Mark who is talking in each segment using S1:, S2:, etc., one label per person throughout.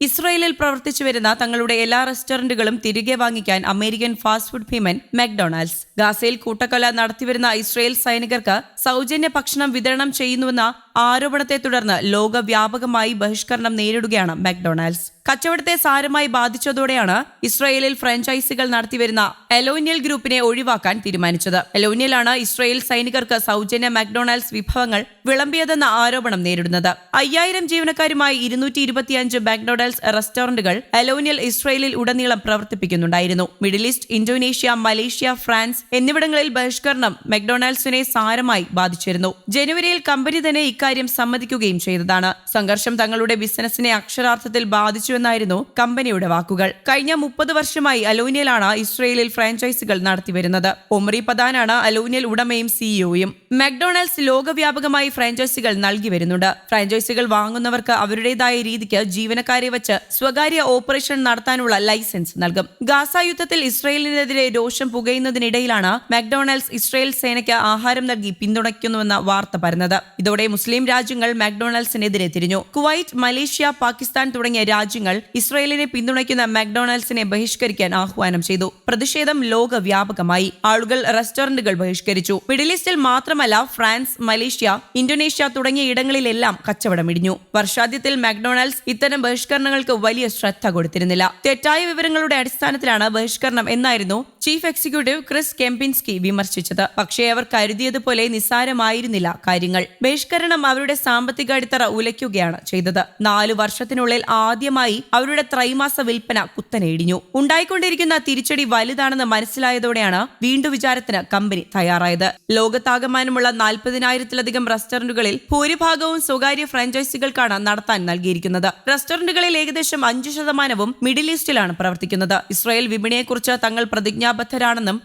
S1: ഇസ്രായേലിൽ പ്രവർത്തിച്ചു വരുന്ന തങ്ങളുടെ എല്ലാ റെസ്റ്റോറന്റുകളും തിരികെ വാങ്ങിക്കാൻ അമേരിക്കൻ ഫാസ്റ്റ് ഫുഡ് ഭീമൻ മക്ഡൊണാൾഡ്സ്. ഗാസയിൽ കൂട്ടക്കൊല നടത്തിവരുന്ന ഇസ്രയേൽ സൈനികർക്ക് സൗജന്യ ഭക്ഷണം വിതരണം ചെയ്യുന്നുവെന്ന ആരോപണത്തെ തുടർന്ന് ലോകവ്യാപകമായി ബഹിഷ്കരണം നേരിടുകയാണ് മക്ഡൊണാൾഡ്സ്. കച്ചവടത്തെ സാരമായി ബാധിച്ചതോടെയാണ് ഇസ്രയേലിൽ ഫ്രാഞ്ചൈസികൾ നടത്തിവരുന്ന എലോനിയൽ ഗ്രൂപ്പിനെ ഒഴിവാക്കാൻ തീരുമാനിച്ചത്. എലോനിയലാണ് ഇസ്രയേൽ സൈനികർക്ക് സൗജന്യ മക്ഡൊണാൾഡ്സ് വിഭവങ്ങൾ വിളമ്പിയതെന്ന ആരോപണം നേരിടുന്നത്. അയ്യായിരം ജീവനക്കാരുമായി ഇരുന്നൂറ്റി ഇരുപത്തിയഞ്ച് മക്ഡൊണാൾഡ്സ് റെസ്റ്റോറന്റുകൾ എലോനിയൽ ഇസ്രയേലിൽ ഉടനീളം പ്രവർത്തിപ്പിക്കുന്നുണ്ടായിരുന്നു. Middle east Indonesia Malaysia France എന്നിവിടങ്ങളിൽ ബഹിഷ്കരണം മെക്ഡൊണാൾഡ്സിനെ സാരമായി ബാധിച്ചിരുന്നു. ജനുവരിയിൽ കമ്പനി തന്നെ ഇക്കാര്യം സമ്മതിക്കുകയും ചെയ്തതാണ്. സംഘർഷം തങ്ങളുടെ ബിസിനസിനെ അക്ഷരാർത്ഥത്തിൽ ബാധിച്ചുവെന്നായിരുന്നു കമ്പനിയുടെ വാക്കുകൾ. കഴിഞ്ഞ മുപ്പത് വർഷമായി അലോനിയലാണ് ഇസ്രയേലിൽ ഫ്രാഞ്ചൈസികൾ നടത്തിവരുന്നത്. ഒമറി പദാനാണ് അലോനിയൽ ഉടമയും സിഇഒയും മക്ഡൊണാൾഡ്സ് ലോകവ്യാപകമായി ഫ്രാഞ്ചൈസികൾ നൽകി വരുന്നുണ്ട് ഫ്രാഞ്ചൈസികൾ വാങ്ങുന്നവർക്ക് അവരുടേതായ രീതിക്ക് ജീവനക്കാരെ വെച്ച് സ്വകാര്യ ഓപ്പറേഷൻ നടത്താനുള്ള ലൈസൻസ് നൽകും. ഗാസ യുദ്ധത്തിൽ ഇസ്രയേലിനെതിരെ രോഷം പുകയുന്നതിനിടയിലാണ് മക്ഡൊണാൾഡ്സ് ഇസ്രയേൽ സേനയ്ക്ക് ആഹാരം നൽകി പിന്തുണയ്ക്കുന്നുവെന്ന വാർത്ത പരന്നത്. ഇതോടെ മുസ്ലിം രാജ്യങ്ങൾ മാക്ഡൊണാൾഡ്സിനെതിരെ തിരിഞ്ഞു. കുവൈറ്റ് മലേഷ്യ പാകിസ്ഥാൻ തുടങ്ങിയ രാജ്യങ്ങൾ ഇസ്രയേലിനെ പിന്തുണയ്ക്കുന്ന മാക്ഡൊണാൾഡ്സിനെ ബഹിഷ്കരിക്കാൻ ആഹ്വാനം ചെയ്തു. പ്രതിഷേധം ലോകവ്യാപകമായി. ആളുകൾ റെസ്റ്റോറന്റുകൾ ബഹിഷ്കരിച്ചു. മിഡിൽ ഈസ്റ്റിൽ മാത്രമല്ല ഫ്രാൻസ് മലേഷ്യ ഇന്തോനേഷ്യ തുടങ്ങിയ ഇടങ്ങളിലെല്ലാം കച്ചവടം ഇടിഞ്ഞു വർഷാദ്യത്തിൽ മാക്ഡൊണാൾഡ്സ് ഇത്തരം ബഹിഷ്കരണങ്ങൾക്ക് വലിയ ശ്രദ്ധ കൊടുത്തിരുന്നില്ല. തെറ്റായ വിവരങ്ങളുടെ അടിസ്ഥാനത്തിലാണ് ബഹിഷ്കരണം എന്നായിരുന്നു ചീഫ് എക്സിക്യൂട്ടീവ് ക്രിസ് കെംപിൻസ്കി വിമർശിച്ചത്. പക്ഷേ അവർ കരുതിയതുപോലെ നിസ്സാരമായിരുന്നില്ല കാര്യങ്ങൾ. ബഹിഷ്കരണം അവരുടെ സാമ്പത്തിക അടിത്തറ ഉലയ്ക്കുകയാണ് ചെയ്തത്. നാലു വർഷത്തിനുള്ളിൽ ആദ്യമായി അവരുടെ ത്രൈമാസ വിൽപ്പന കുത്തനെ ഇടിഞ്ഞു ഉണ്ടായിക്കൊണ്ടിരിക്കുന്ന തിരിച്ചടി വലുതാണെന്ന് മനസ്സിലായതോടെയാണ് വീണ്ടും വിചാരത്തിന് കമ്പനി തയ്യാറായത്. ലോകത്താകമാനമുള്ള നാൽപ്പതിനായിരത്തിലധികം റെസ്റ്റോറന്റുകളിൽ ഭൂരിഭാഗവും സ്വകാര്യ ഫ്രാഞ്ചൈസികൾക്കാണ് നടത്താൻ നൽകിയിരിക്കുന്നത്. റെസ്റ്റോറന്റുകളിൽ ഏകദേശം അഞ്ചു ശതമാനവും മിഡിൽ ഈസ്റ്റിലാണ് പ്രവർത്തിക്കുന്നത്. ഇസ്രായേൽ വിപണിയെക്കുറിച്ച് തങ്ങൾ പ്രതിജ്ഞാബദ്ധരാണെന്നും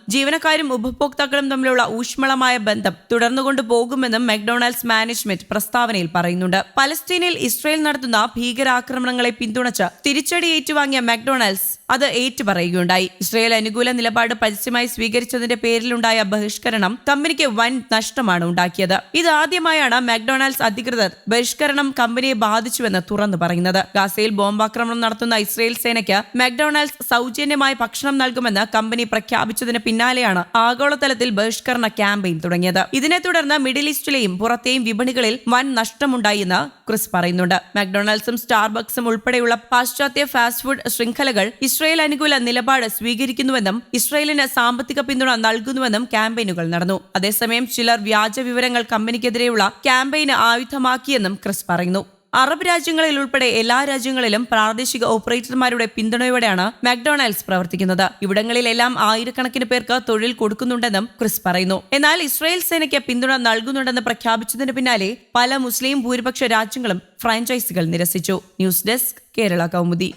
S1: ജീവനക്കാരും ഉപഭോക്താക്കളും തമ്മിലുള്ള ഊഷ്മളമായ ബന്ധം തുടർന്നുകൊണ്ടു പോകുമെന്നും മക്ഡൊണാൾഡ്സ് മാനേജ്മെന്റ് പ്രസ്താവനയിൽ പറയുന്നുണ്ട്. പലസ്തീനിൽ ഇസ്രയേൽ നടത്തുന്ന ഭീകരാക്രമണങ്ങളെ പിന്തുണച്ച് തിരിച്ചടി ഏറ്റുവാങ്ങിയ മക്ഡൊണാൾഡ്സ് അത് ഏറ്റുപറയുകയുണ്ടായി. ഇസ്രയേൽ അനുകൂല നിലപാട് പരസ്യമായി സ്വീകരിച്ചതിന്റെ പേരിലുണ്ടായ ബഹിഷ്കരണം കമ്പനിക്ക് വൻ നഷ്ടമാണ് ഉണ്ടാക്കിയത്. ഇതാദ്യമായാണ് മക്ഡൊണാൾഡ്സ് അധികൃതർ ബഹിഷ്കരണം കമ്പനിയെ ബാധിച്ചുവെന്ന് തുറന്നു പറയുന്നത്. ഗാസയിൽ ബോംബാക്രമണം നടത്തുന്ന ഇസ്രയേൽ സേനയ്ക്ക് മക്ഡൊണാൾഡ്സ് സൗജന്യമായി ഭക്ഷണം നൽകുമെന്ന് കമ്പനി പ്രഖ്യാപിച്ചതിന് പിന്നാലെയാണ് ആഗോളതലത്തിൽ ബഹിഷ്കരണ ക്യാമ്പയിൻ തുടങ്ങിയത്. ഇതിനെ തുടർന്ന് മിഡിൽ ഈസ്റ്റിലെയും പുറത്തെയും വിപണികളിൽ വൻ നഷ്ടമുണ്ടായി എന്ന് ക്രിസ് പറയുന്നുണ്ട്. മക്ഡൊണാൾഡ്സും സ്റ്റാർബക്സും ഉൾപ്പെടെയുള്ള പാശ്ചാത്യ ഫാസ്റ്റ് ഫുഡ് ശൃംഖലകൾ ഇസ്രയേൽ അനുകൂല നിലപാട് സ്വീകരിക്കുന്നുവെന്നും ഇസ്രയേലിന് സാമ്പത്തിക പിന്തുണ നൽകുന്നുവെന്നും ക്യാമ്പയിനുകൾ നടന്നു. അതേസമയം ചിലർ വ്യാജ വിവരങ്ങൾ കമ്പനിക്കെതിരെയുള്ള ക്യാമ്പയിന് ആയുധമാക്കിയെന്നും ക്രിസ് പറയുന്നു. അറബ് രാജ്യങ്ങളിൽ ഉൾപ്പെടെ എല്ലാ രാജ്യങ്ങളിലും പ്രാദേശിക ഓപ്പറേറ്റർമാരുടെ പിന്തുണയോടെയാണ് മാക്ഡൊണാൾഡ്സ് പ്രവർത്തിക്കുന്നത്. ഇവിടങ്ങളിലെല്ലാം ആയിരക്കണക്കിന് പേർക്ക് തൊഴിൽ കൊടുക്കുന്നുണ്ടെന്നും ക്രിസ് പറയുന്നു. എന്നാൽ ഇസ്രായേൽ സേനയ്ക്ക് പിന്തുണ നൽകുന്നുണ്ടെന്ന് പ്രഖ്യാപിച്ചതിന് പിന്നാലെ പല മുസ്ലിം ഭൂരിപക്ഷ രാജ്യങ്ങളും ഫ്രാഞ്ചൈസികൾ നിരസിച്ചു. News desk Kerala Kaumudi.